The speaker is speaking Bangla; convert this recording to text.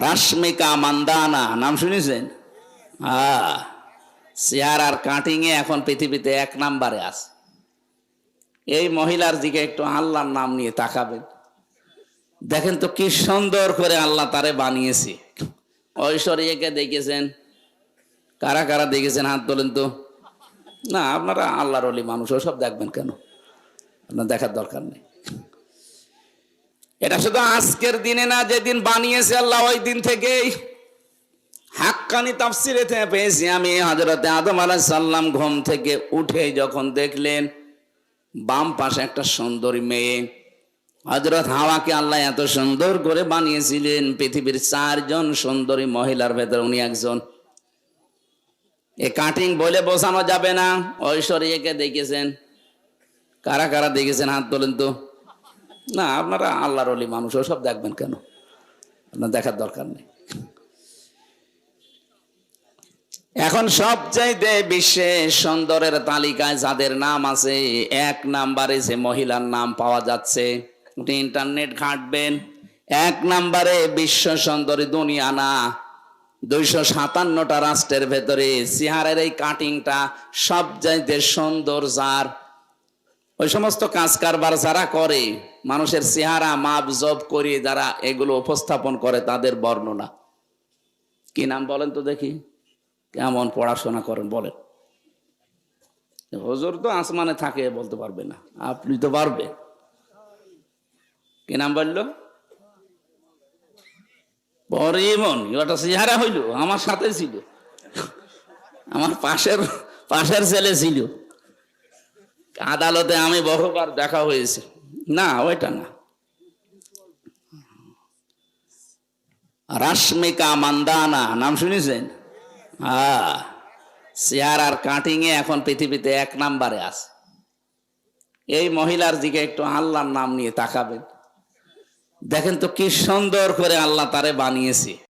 রাশ্মিকা মান্দানা, নাম শুনেছেন? হ্যাঁ চেয়ার আর কাটিং এ এখন পৃথিবীতে এক নাম্বারে আছে। এই মহিলার দিকে একটু আল্লাহর নাম নিয়ে তাকাবেন। দেখেন তো কি সুন্দর করে আল্লাহ তারে বানিয়েছে। ঐশ্বরিয়াকে দেখেছেন? কারা কারা দেখেছেন? হাত তোলেন তো। না, আপনারা আল্লাহর অলি মানুষ, ওসব দেখবেন কেন? আপনার দেখার দরকার নেই। এটা শুধু আজকের দিনে না, যেদিন বানিয়েছে আল্লাহ, ওই দিন থেকেই। হাক্কানি তাফসিরে থেকে পেয়েছি আমি হজরতে আদম আলাহ সাল্লাম ঘুম থেকে উঠে যখন দেখলেন, বাম পাশে একটা সুন্দরী মেয়ে। হজরত হাওয়াকে আল্লাহ এত সুন্দর করে বানিয়েছিলেন, পৃথিবীর চারজন সুন্দরী মহিলার ভেতর উনি একজন। এ কাটিং বলে বোঝানো যাবে না, ঐশ্বরিয়াকে দেখেছেন। কারা কারা দেখেছেন? হাত তোলেন তো। না, আপনারা আল্লাহর অলি মানুষ, ওসব দেখবেন কেন? আপনার দেখার দরকার নেই। এখন সবচাইতে বিশ্বে সুন্দরের তালিকায় যাদের নাম আছে, এক নাম্বারে যে মহিলার নাম পাওয়া যাচ্ছে আপনি ইন্টারনেট ঘাঁটবেন। এক নাম্বারে বিশ্ব সুন্দরী দুনিয়া না, দুইশো সাতান্নটা রাষ্ট্রের ভেতরে সিহারের এই কাটিংটা সবচাইতে সুন্দর যার ওই সমস্ত কাজ কারবার যারা করে, মানুষের চেহারা, মাপ, জব করে যারা এগুলো উপস্থাপন করে, তাদের বর্ণনা। কি নাম বলেন তো দেখি? কেমন পড়াশোনা করেন বলেন। হজুর তো আসমানে থাকে, বলতে পারবে না। আপনি তো পারবে। কি নাম বলল? পরিমন ওটা চেহারা হইল, আমার সাথে ছিল। আমার পাশের পাশের ছেলে ছিল। আদালতে আমি বহুবার দেখা হয়েছে। না, ওইটা না। রাশ্মিকা মান্দানা, নাম শুনেছেন? হ্যাঁ চেয়ার আর কাটিং এ এখন পৃথিবীতে এক নাম্বারে আছে। এই মহিলার দিকে একটু আল্লাহর নাম নিয়ে তাকাবেন। দেখেন তো কি সুন্দর করে আল্লাহ তারে বানিয়েছে।